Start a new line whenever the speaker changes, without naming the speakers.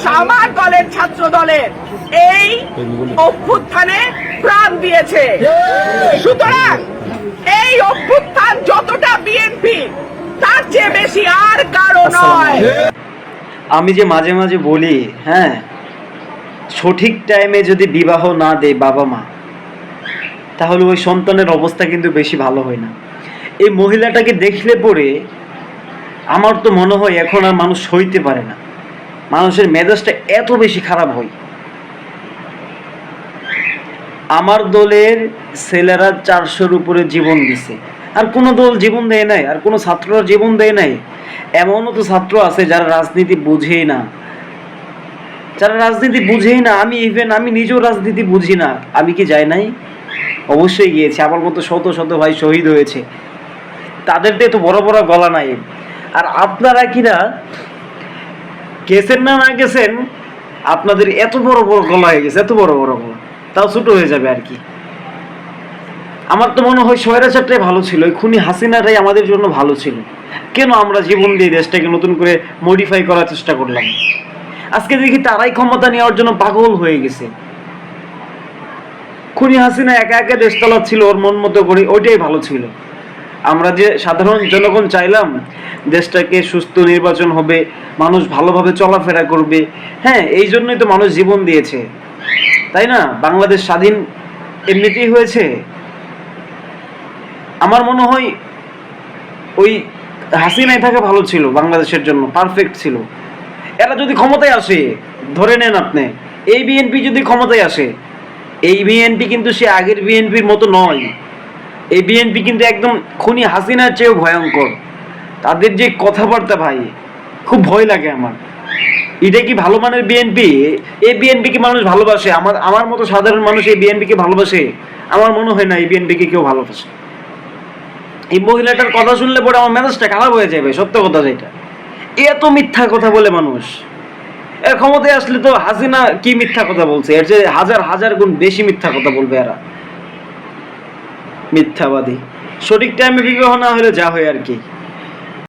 মানুষ আমার দলের ছাত্র দলের এই অভ্যুত্থানে প্রাণ দিয়েছে। সুতরাং এই অভ্যুত্থান যতটা বিএনপি তার চেয়ে বেশি আর কারও নয়।
আমি যে মাঝে মাঝে বলি হ্যাঁ সঠিক টাইমে যদি বিবাহ না দেয় বাবা মা তাহলে ওই সন্তানের অবস্থা কিন্তু বেশি ভালো হয় না। এই মহিলাটাকে দেখলে পরে আমার তো মনে হয় এখন আর মানুষ সইতে পারে না। মানুষের মেজাজটা এত বেশি খারাপ হয়। আমার দলের ছেলেরা চারশোর উপরে জীবন দিছে। আর কোনো দল জীবন দেয় নাই, আর কোনো ছাত্ররা জীবন দেয় নাই। এমনও তো ছাত্র আছে যারা রাজনীতি বুঝেই না। যারা রাজনীতি বুঝেই না, আমি ইভেন আমি নিজেও রাজনীতি বুঝি না। আমি কি যাই নাই? অবশ্যই গিয়েছি, আমার মতো শত শত ভাই শহীদ হয়েছে। তাদের তো এত বড় বড় গলা নাই। আর আপনারা কিনা গেছেন না না গেছেন, আপনাদের এত বড় বড় গলা হয়ে গেছে, এত বড় বড় গলা। তাও ছোট হয়ে যাবে আর কি। আমার তো মনে হয় স্বৈরাচারটাই ভালো ছিল ওই খুনি হাসিনাটাই আমাদের জন্য ভালো ছিল। কেন আমরা জীবন দিয়ে দেশটাকে নতুন করে মডিফাই করার চেষ্টা করলাম? আজকে দেখি তারাই ক্ষমতা নেওয়ার জন্য পাগল হয়ে গেছে। খুনি হাসিনা একা একা দেশ চালাচ্ছিল, ওর মন মতো করে, ওইটাই ভালো ছিল। আমরা যে সাধারণ জনগণ চাইলাম দেশটাকে সুস্থ নির্বাচন হবে, মানুষ ভালোভাবে চলাফেরা করবে হ্যাঁ এই জন্যই তো মানুষ জীবন দিয়েছে। তাই না? বাংলাদেশ স্বাধীন এমনিতেই হয়েছে। আমার মনে হয় ওই হাসিনাই থাকা ভালো ছিল, বাংলাদেশের জন্য পারফেক্ট ছিল। এরা যদি ক্ষমতায় আসে, ধরে নেন আপনি, এই বিএনপি যদি ক্ষমতায় আসে, এই বিএনপি কিন্তু সে আগের বিএনপির মতো নয়। এই বিএনপি কিন্তু একদম খুনি হাসিনার চেয়েও ভয়ঙ্কর। তাদের যে কথাবার্তা ভাই, খুব ভয় লাগে আমার। এটা কি ভালো মানের বিএনপি এই বিএনপি কি মানুষ ভালোবাসে? আমার আমার মতো সাধারণ মানুষ এই বিএনপি কে ভালোবাসে? আমার মনে হয় না এই বিএনপি কে কেউ ভালোবাসে। এই মহিলাটার কথা শুনলে পরে আমার মেজাজটা খারাপ হয়ে যাবে, সত্য কথা যেটা। এত মিথ্যা কথা বলে মানুষ। এর ক্ষমতায় আসলে তো হাসিনা কি মিথ্যা কথা বলছে? এর যে হাজার হাজার গুণ বেশি মিথ্যা কথা বলবে এরা। মিথ্যাবাদী। সঠিক টাইমে বিবাহ না হলে যা হয় আর কি।